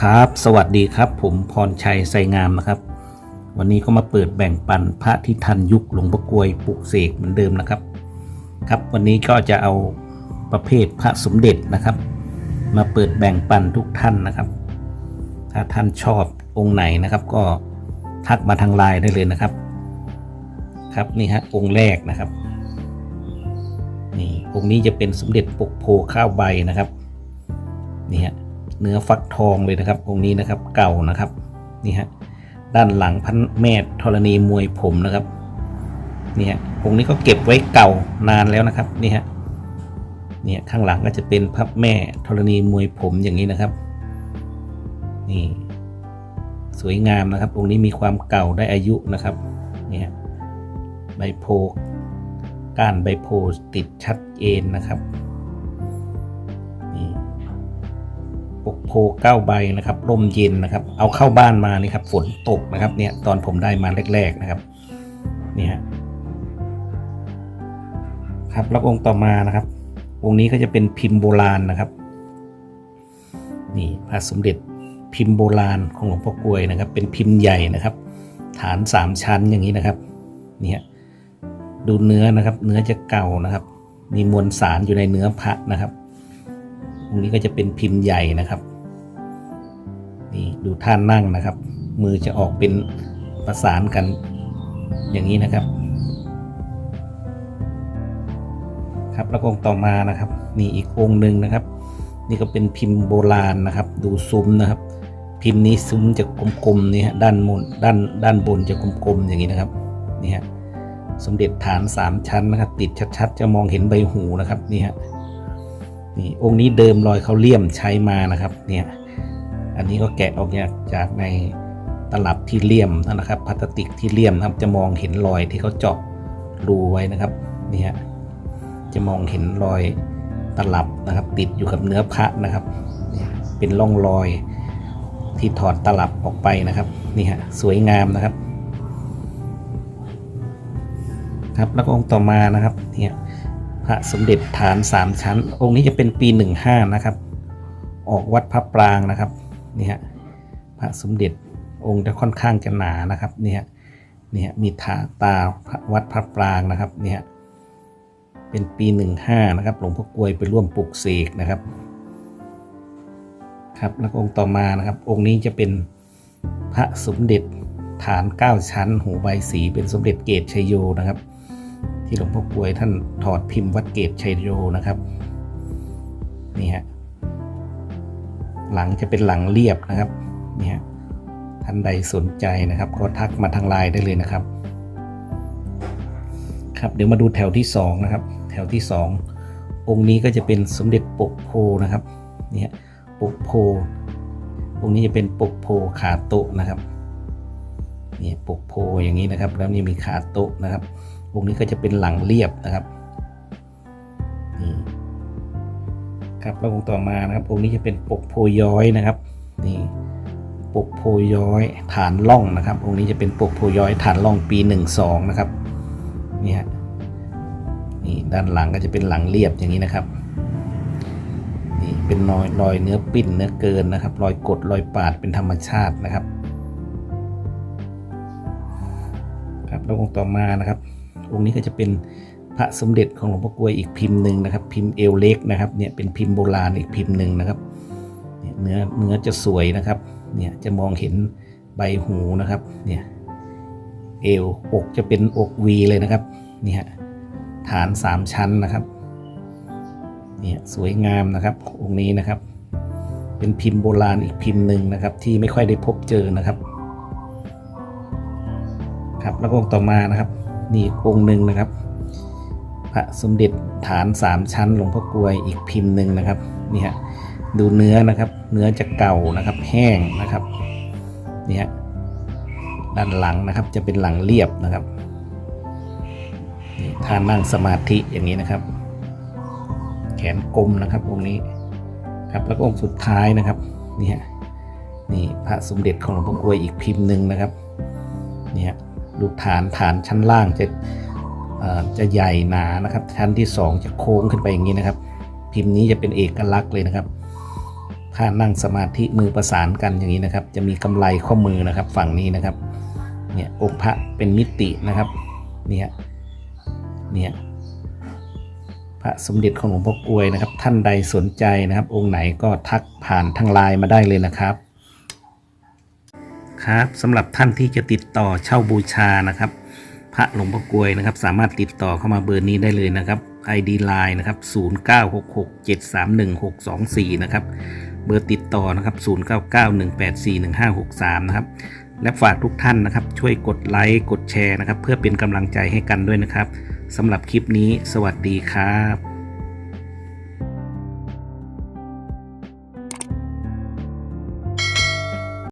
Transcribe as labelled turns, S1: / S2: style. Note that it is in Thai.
S1: ครับ สวัสดีครับ ผมพรชัยไสงามนะครับ วันนี้ก็มาเปิดแบ่งปันพระที่ทันยุคหลวงพ่อกวยปลุกเสกเหมือนเดิมนะครับ ครับวันนี้ก็จะเอาประเภทพระสมเด็จนะครับ มาเปิดแบ่งปันทุกท่านนะครับ ถ้าท่านชอบองค์ไหนนะครับ ก็ทักมาทางไลน์ได้เลยนะครับ ครับนี่ฮะองค์แรกนะครับนี่องค์นี้จะเป็นสมเด็จปกโพข้าวใบนะครับนี่ฮะ เนื้อฟักทองเลยนะครับ องค์นี้นะครับเก่านะครับนี่ฮะด้านหลังพันแม่ธรณีมวยผมนะครับนี่ฮะองค์นี้ก็เก็บไว้เก่านานแล้วนะครับนี่ฮะเนี่ยข้างหลังก็จะเป็นพับแม่ธรณีมวยผมอย่างนี้นะครับนี่สวยงามนะครับ องค์นี้มีความเก่าได้อายุนะครับเนี่ยใบโพก้านใบโพติดชัดเจนนะครับ ปกโพเก้าใบนะครับร่มเย็นนะครับ เอาเข้าบ้านมานี่ครับฝนตกนะครับเนี่ยตอนผมได้มาแรก ๆนะครับนี่ฮะครับแล้วองค์ต่อมานะครับ องค์นี้ก็จะเป็นพิมพ์โบราณนะครับนี่พระสมเด็จพิมพ์โบราณของหลวงพ่อกลวยนะครับ เป็นพิมพ์ใหญ่นะครับ ฐานสามชั้นอย่างนี้นะครับนี่ยดูเนื้อนะครับ เนื้อจะเก่านะครับ มีมวลสารอยู่ในเนื้อพระนะครับ องค์นี้ก็จะเป็นพิมพ์ใหญ่นะครับ นี่ดูท่านั่งนะครับ มือจะออกเป็นประสานกันอย่างนี้นะครับ ครับแล้วองค์ต่อมานะครับ นี่อีกองค์หนึ่งนะครับ นี่ก็เป็นพิมพ์โบราณนะครับ ดูซุ้มนะครับ พิมพ์นี้ซุ้มจะกลมๆนี่ฮะด้านบนด้านด้านบนจะกลมๆอย่างนี้นะครับนี่ฮะสมเด็จฐานสามชั้นนะครับ ติดชัดๆ จะมองเห็นใบหูนะครับนี่ฮะ นี่องค์นี้เดิมรอยเขาเลี่ยมใช้มานะครับเนี่ยอันนี้ก็แกะออกจากจากในตลับที่เลี่ยมนะครับพลาสติกที่เลี่ยมนะครับจะมองเห็นรอยที่เขาเจาะรูไว้นะครับเนี่ฮะจะมองเห็นรอยตลับนะครับ ติดอยู่กับเนื้อพระนะครับเนี่ยเป็นร่องรอยที่ถอดตลับออกไปนะครับนี่ฮะสวยงามนะครับ ครับแล้วก็องค์ต่อมานะครับเนี่ย พระสมเด็จฐานสามชั้น องค์นี้จะเป็นปีหนึ่งห้านะครับ ออกวัดพระปรางนะครับนี่ฮะพระสมเด็จองค์จะค่อนข้างจะหนานะครับนี่ยเนี่ยมีถาตาวัดพระปรางนะครับนี่ยเป็นปีหนึ่งห้านะครับหลวงพ่อกลวยไปร่วมปลุกเสกนะครับครับแล้วองค์ต่อมานะครับ องค์นี้จะเป็นพระสมเด็จฐาน 9 ชั้น หูใบสีเป็นสมเด็จเกตชยโยนะครับ ที่หลวงพ่อกลวยท่านถอดพิมพ์วัดเกตชัยโยนะครับ นี่ฮะหลังจะเป็นหลังเรียบนะครับนี่ฮะท่านใดสนใจนะครับ ก็ทักมาทางไลน์ได้เลยนะครับ ครับเดี๋ยวมาดูแถวที่สองนะครับ แถวที่สององค์นี้ก็จะเป็นสมเด็จปกโพนะครับนี่ยปกโพพวกนี้จะเป็นปกโพขาโตนะครับนี่ปกโพอย่างนี้นะครับ แล้วนี่มีขาโตนะครับ วกนี้ก็จะเป็นหลังเรียบนะครับนี่ครับแล้วองค์ต่อมานะครับองค์นี้จะเป็นปกโพย้อยนะครับนี่ปกโพย้อยฐานล่องนะครับองค์นี้จะเป็นปกโพย้อยฐานล่องปีหนึ่งสองนะครับนี่ฮะนี่ด้านหลังก็จะเป็นหลังเรียบอย่างนี้นะครับนี่เป็นรอยรอยเนื้อปิ้นเนื้อเกินนะครับ รอยกดรอยปาดเป็นธรรมชาตินะครับ ครับแล้วองค์ต่อมานะครับ องค์นี้ก็จะเป็นพระสมเด็จของหลวงพ่อกลวยอีกพิมพ์หนึ่งนะครับ พิมพ์เอวเล็กนะครับเนี่ยเป็นพิมพ์โบราณอีกพิมพ์หนึ่งนะครับเนี่ยเนื้อเนื้อจะสวยนะครับเนี่ยจะมองเห็นใบหูนะครับเนี่ยเอวอกจะเป็นอกวีเลยนะครับนี่ฮะฐานสามชั้นนะครับเนี่ยสวยงามนะครับองค์นี้นะครับ เป็นพิมพ์โบราณอีกพิมพ์หนึ่งนะครับ ที่ไม่ค่อยได้พบเจอนะครับ ครับแล้วก็องค์ต่อมานะครับ นี่องค์หนึ่งนะครับ พระสมเด็จฐานสามชั้นหลวงพ่อกลวยอีกพิมพ์หนึ่งนะครับนี่ฮะดูเนื้อนะครับ เนื้อจะเก่านะครับ แห้งนะครับนี่ฮะด้านหลังนะครับจะเป็นหลังเรียบนะครับนี่ท่านั่งสมาธิอย่างนี้นะครับ แขนกลมนะครับองค์นี้ครับแล้วก็องค์สุดท้ายนะครับนี่ฮะนี่พระสมเด็จของหลวงพ่อกลวยอีกพิมพ์หนึ่งนะครับนี่ฮะ ดูฐานฐานชั้นล่างจะจะใหญ่หนานะครับ ชั้นที่สองจะโค้งขึ้นไปอย่างนี้นะครับ พิมพ์นี้จะเป็นเอกลักษณ์เลยนะครับถ้านั่งสมาธิมือประสานกันอย่างนี้นะครับ จะมีกำไรข้อมือนะครับ ฝั่งนี้นะครับเนี่ยองค์พระเป็นมิตินะครับเนี่ยเนี่ยพระสมเด็จของหลวงพ่อกวยนะครับ ท่านใดสนใจนะครับ องค์ไหนก็ทักผ่านทางไลน์มาได้เลยนะครับ ครับสำหรับท่านที่จะติดต่อเช่าบูชานะครับ พระหลวงพ่อกวยนะครับ สามารถติดต่อเข้ามาเบอร์นี้ได้เลยนะครับ ID Line นะครับ 0966731624 นะครับ เบอร์ติดต่อนะครับ 0991841563 นะครับ และฝากทุกท่านนะครับ ช่วยกดไลค์กดแชร์นะครับ เพื่อเป็นกำลังใจให้กันด้วยนะครับสำหรับคลิปนี้ สวัสดีครับ